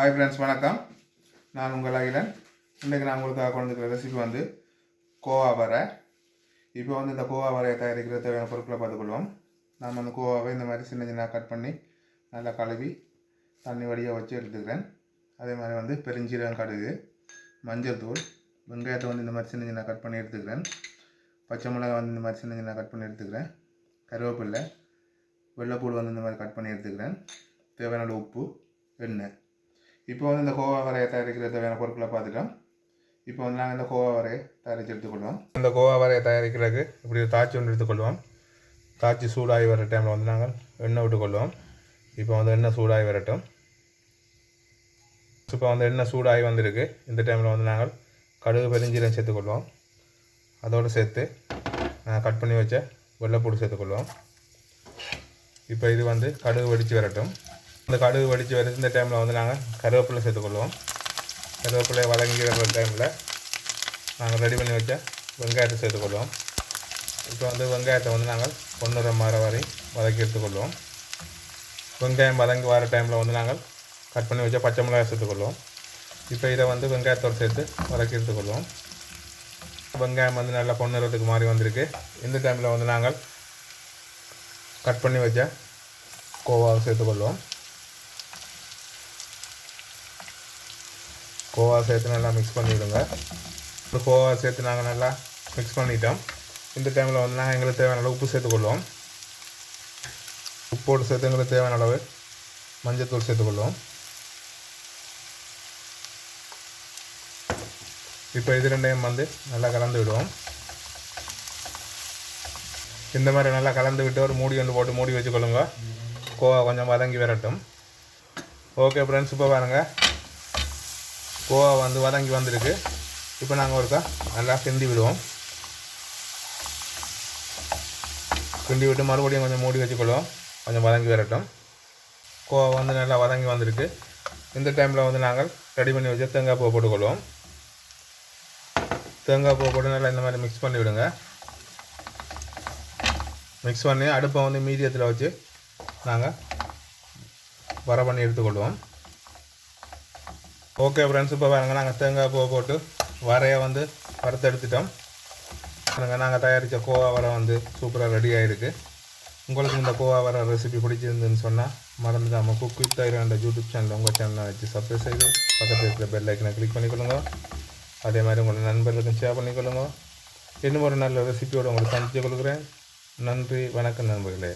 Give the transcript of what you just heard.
Hi friends வணக்கம். நான் உங்கள் அகிலன். இன்றைக்கு நான் உங்களுக்காக கொண்டு வந்துருக்கிற ரெசிபி வந்து கோவா வரை இப்போ வந்து இந்த கோவா வரையை தயாரிக்கிற தேவையான பொருட்களை பார்த்துக்கொள்வோம். நாம் அந்த கோவாவை இந்த மாதிரி சின்ன சின்ன கட் பண்ணி நல்லா கழுவி தண்ணி வடியாக வச்சு எடுத்துக்கிறேன். அதே மாதிரி வந்து பெருஞ்சீரகம் கடுகு மஞ்சள் தூள் வெங்காயத்தை வந்து இந்த மாதிரி சின்ன சின்ன கட் பண்ணி எடுத்துக்கிறேன். பச்சை மிளகாய் வந்து இந்த மாதிரி சின்ன சின்ன கட் பண்ணி எடுத்துக்கிறேன். கருவேப்பில்லை வெள்ளைப்பூடு வந்து இந்த மாதிரி கட் பண்ணி எடுத்துக்கிறேன். தேவையான உப்பு எண்ணெய். இப்போ வந்து இந்த கோவா வரையை தயாரிக்கிற தேவையான பொருட்களை பார்த்துட்டோம் இப்போ வந்து நாங்கள் இந்த கோவா வரையை தயாரித்து எடுத்துக்கொள்வோம். இந்த கோவா வரையை தயாரிக்கிறதுக்கு இப்படி ஒரு தாச்சி ஒன்று எடுத்துக்கொள்வோம். தாச்சி சூடாகி வர டைமில் வந்து நாங்கள் எண்ணெய் விட்டுக்கொள்வோம். இப்போ வந்து எண்ணெய் சூடாகி வரட்டும். இப்போ வந்து எண்ணெய் சூடாகி வந்திருக்கு. இந்த டைமில் வந்து நாங்கள் கடுகு பெருஞ்சீரம் சேர்த்துக்கொள்வோம். அதோடு சேர்த்து கட் பண்ணி வச்ச வெள்ளைப்பூடு சேர்த்துக்கொள்வோம். இப்போ இது வந்து கடுகு வெடித்து வரட்டும். இந்த கடுகு வடித்து வருது இந்த டைமில் வந்து நாங்கள் கருவேப்பிலை சேர்த்துக்கொள்வோம் கருவேப்பிலை வதங்கி வர டைமில் நாங்கள் ரெடி பண்ணி வச்ச வெங்காயத்தை சேர்த்துக்கொள்வோம் இப்போ வந்து வெங்காயத்தை வந்து நாங்கள் பொன்னுற மாற வரை வதக்கி எடுத்துக்கொள்வோம் வெங்காயம் வதங்கி வர டைமில் வந்து நாங்கள் கட் பண்ணி வச்ச பச்சை மிளகாய் சேர்த்துக்கொள்வோம் இப்போ இதை வந்து வெங்காயத்தோடு சேர்த்து வதக்கி எடுத்துக்கொள்வோம் வெங்காயம் வந்து நல்லா பொண்ணுறதுக்கு மாறி வந்திருக்கு. இந்த டைமில் வந்து நாங்கள் கட் பண்ணி வச்ச கோவாவை சேர்த்துக்கொள்வோம் கோவா சேர்த்து நல்லா மிக்ஸ் பண்ணிவிடுங்க கோவா சேர்த்து நாங்கள் நல்லா மிக்ஸ் பண்ணிட்டோம். இந்த டைமில் வந்து நாங்கள் எங்களுக்கு தேவையான அளவு உப்பு சேர்த்துக்கொள்வோம். உப்போடு சேர்த்து எங்களுக்கு தேவையான அளவு மஞ்சத்தூள் சேர்த்துக்கொள்வோம். இப்போ இது ரெண்டையும் வந்து நல்லா கலந்து விடுவோம். இந்த மாதிரி நல்லா கலந்து விட்டு ஒரு மூடி வந்து போட்டு மூடி வச்சுக்கொள்ளுங்க. கோவா கொஞ்சம் வதங்கி வரட்டும். ஓகே ஃப்ரெண்ட்ஸ் இப்போ பாருங்கள் கோவா வந்து வதங்கி வந்திருக்கு. இப்போ நாங்கள் ஒருக்கா நல்லா கிண்டி விடுவோம். கிண்டி விட்டு மறுபடியும் கொஞ்சம் மூடி வச்சுக்கொள்வோம். கொஞ்சம் வதங்கி வரட்டும். கோவா வந்து நல்லா வதங்கி வந்திருக்கு. இந்த டைமில் வந்து நாங்கள் ரெடி பண்ணி வச்சு தேங்காய் பூ போட்டுக்கொள்வோம். தேங்காய் பூ போட்டு நல்லா இந்த மாதிரி மிக்ஸ் பண்ணி விடுங்க. மிக்ஸ் பண்ணி அடுப்பை வந்து மீடியத்தில் வச்சு நாங்கள் வர பண்ணி எடுத்துக்கொள்வோம். ஓகே ஃப்ரெண்ட்ஸ் இப்போ பாருங்கள் நாங்கள் தேங்காய் பூ போட்டு வரையை வந்து வறுத்தெடுத்துட்டோம். பாருங்கள் நாங்கள் தயாரித்த கோவா வரை வந்து சூப்பராக ரெடி ஆகிருக்கு உங்களுக்கு இந்த கோவா வர ரெசிபி பிடிச்சிருந்துன்னு சொன்னால் மறந்துடாமல் cook with Thayir YouTube channel உங்கள் சேனலை வச்சு சப்ஸ்கிரைப் செய்து பக்கத்தில் இருக்கிற பெல் ஐக்கனை கிளிக் பண்ணிக்கொள்ளுங்க. அதே மாதிரி உங்களோட நண்பர்களுக்கும் ஷேர் பண்ணிக்கொள்ளுங்க. இன்னும் ஒரு நல்ல ரெசிபியோடு உங்களுக்கு சந்தித்து கொடுக்குறேன் நன்றி வணக்கம் நண்பர்களே.